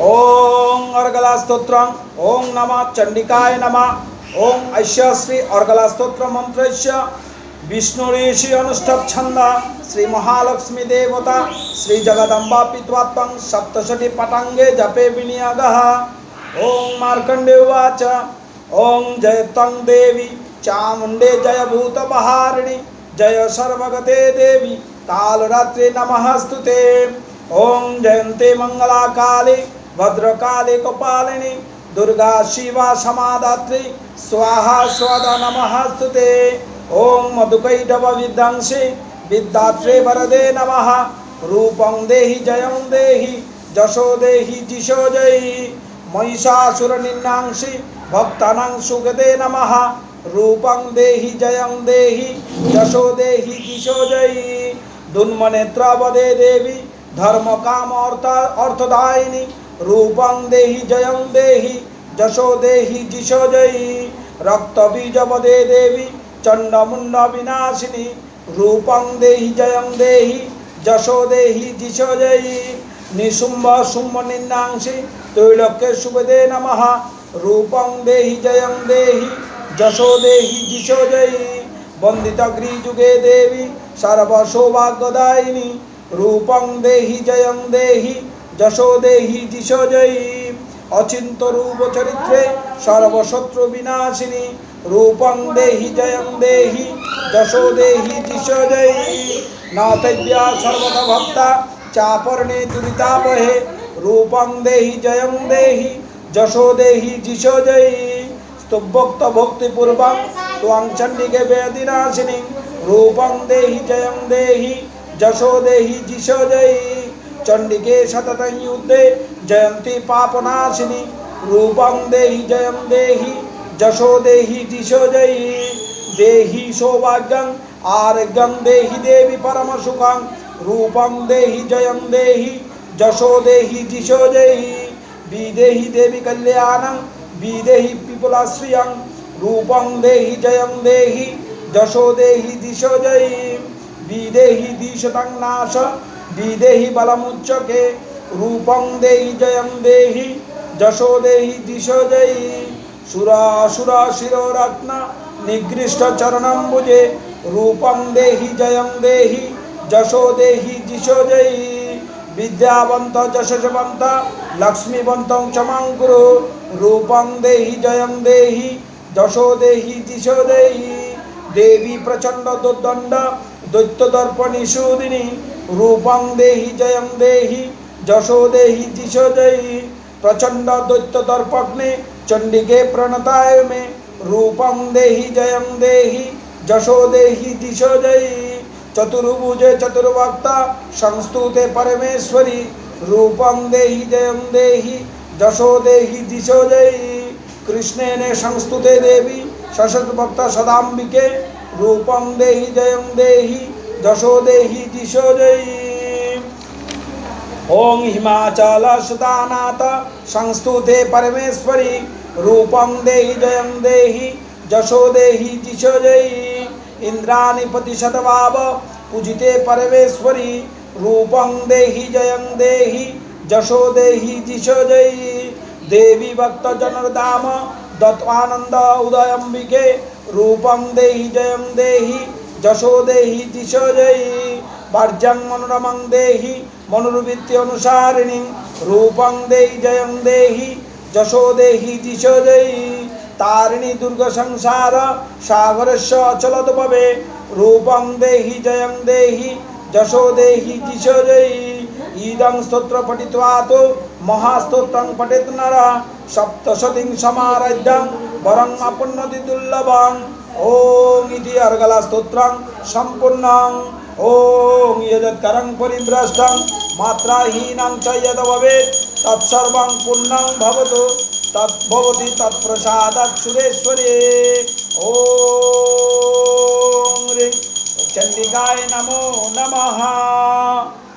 ओम अर्गला स्त्रोत्र ओम नम चंडिकाय नम, ओम ऐश्यश्री अर्गला स्त्रोत्र मंत्र विष्णु ऋषि अनुष्ठव छंद श्री महालक्ष्मी देवता श्री जगदम्बा पित्वात्म सप्तशति पटांगे जपे विनियग। ओम मार्कंडे उवाच, ओम जय तंग देवी चामुंडे जय भूत बहारिणी जय सर्वगते देवी कालरात्रि नमस्तुते ओम जयंते मंगला काली ভদ্রকালে কপালিনী, দুর্গা শিবা সমাদাত্রী, স্বাহা স্বদা নমস্তুতে ওং মধুকৈডব বিদ্যাংশে বিদ্যাত্রে বরদে নমঃ। রূপং দেহি, জয়ং দেহি, যশো দেহি জিশো জয়ী। মহিষাসুর নিন্নাংশি ভক্তানাং সুগদে নমঃ। রূপং দেহি, জয়ং দেহি, যশো দেহি জিশো জয়ী। দুন্মনেত্রবদে দেবী ধর্ম কাম অর্থ অর্থদায়িনী রূপং দেহি, জয়ং দেহি, যশো দেহি জিশো জয়ী। রক্তবীজবদে দেবী চণ্ডমুণ্ড বিনাশিনী। রূপং দেহি, জয়ং দেহি, যশো দেহি জিশো জয়ী। নিশুম্ভ শুম্ভ নিন্নাংশি তৈলক্যে শুভদে নমঃ। রূপং দেহি, জয়ং দেহি, যশো দেহি জিশো জয়ী। বন্দিত যুগে দেবী, সর্বসৌভাগ্যদায়িনী। রূপং দেহি, জয়ং দেহি যশোদেহি যিশজয়ী অচিন্ত রূপ চরিত্রে সর্বশত্রু বিনাশিনী, রূপং দেহি জয়ং দেহি যশো দেহি যিশজয়ী নাথব্যা সর্বদা ভক্তা, চাপর্ণে দুরিতাপহে, রূপং দেহি জয়ং দেহি যশো যিশজয়ী স্তভক্ত ভক্তিপূর্বং ত্বং চণ্ডিকে বেদিনাশিনী রূপং দেহি জয়ং দেহি যিশজয়ী জয়ী চণ্ডিকে সততং যুদ্ধে জয়ন্তী পাপনাশিনী রূপং দেহি জয়ং দেহি যশো দেহি জিশো জয়ী দেহি সৌভাগ্যং আরোগ্যং দেহি দেবী পরম সুখং রূপং দেহি জয়ং দেহি যশো দেহি জিশো জয়ী বিদেহি দেবী কল্যাণং বিদেহি পিপলাশ্রিয়ং রূপং দেহি জয়ং দেহি যশো দেহি দিশো জয়ী বিদেহি দিশতং নাশ বিদেহি বলমুচ্চকে, রূপং দেহি জয়ং দেহি, যশো দেহি দিশো জয়ী। সুরাসুর শিরোরত্ন নিগৃষ্ট চরণম্বুজে রূপং দেহি জয়ং দেহি, যশো দেহি দিশো জয়ী। বিদ্যাবন্ত যশস্বন্ত লক্ষ্মীবন্ত চমাঙ্কুরু রূপং দেহি জয়ং দেহি, যশো দেহি দিশো দেহি দেবী প্রচণ্ড দুর্দণ্ড দৈত্যদর্পণী সুদিনী রূপং দেহি জয়ং দেহি যশো দেহি দিশো জয়ী প্রচণ্ড দৈত্যদর্পগ্নে চণ্ডিকে প্রণতায় মে রূপং দেহি জয়ং দেহি যশো দেহি দিশো জয়ী চতুর্ভুজে চতুর্ভক্তা সংস্তুতে পরমেশ্বরী রূপং দেহি জয়ং দেহি যশো দেহি দিশো জয়ী কৃষ্ণেনে সংস্তুতে দেবী সশতভক্ত সদাম্বিকে রূপং দেহি জয়ং দেহি যশো দেহি দিশো জয়ী ওং হিমাচল সুদানাথ সংস্তুতে পরমেশ্বরী রূপং দেহি জয়ং দেহি যশো দেহি দিশো জয়ী ইন্দ্রাণীপতি শতভাব পূজিতে পরমেশ্বরী রূপং দেহি জয়ং দেহি যশো দেহি দিশো জয়ী দেবী ভক্ত জনরদাম দত্তানন্দ উদয়ম্বিকে রূপং দেহি জয়ং দেহি যশো দেহি দিশো জয়ী বার্যং মনোরমং দেহি মনোরবৃত্তি অনুসারিণী, রূপং দেহি জয়ং দেহি যশো দেহি দিশো জয়ী তারিণী দুর্গ সংসার সাগরস্য অচলতপবে রূপং দেহি জয়ং দেহি যশো দেহি দিশো জয়ী ইদং স্তোত্র পঠিত্वा তো মহাস্তোত্রং পঠেত নর, সপ্তশতিং সমারাধ্যং, বরং আপুন্নতি দুর্লভং। ওং ইতি অর্গলা স্তোত্রং সম্পূর্ণং ওং যৎকরং পরিভ্রষ্টং। মাত্রাহীনং চ যদ ভবেत् তৎসর্বং পূর্ণং ভবতু। তদ্ভবতি তৎপ্রসাদাৎ সুরেশ্বরে। ওং রিং। চণ্ডিকায় নমো নমঃ।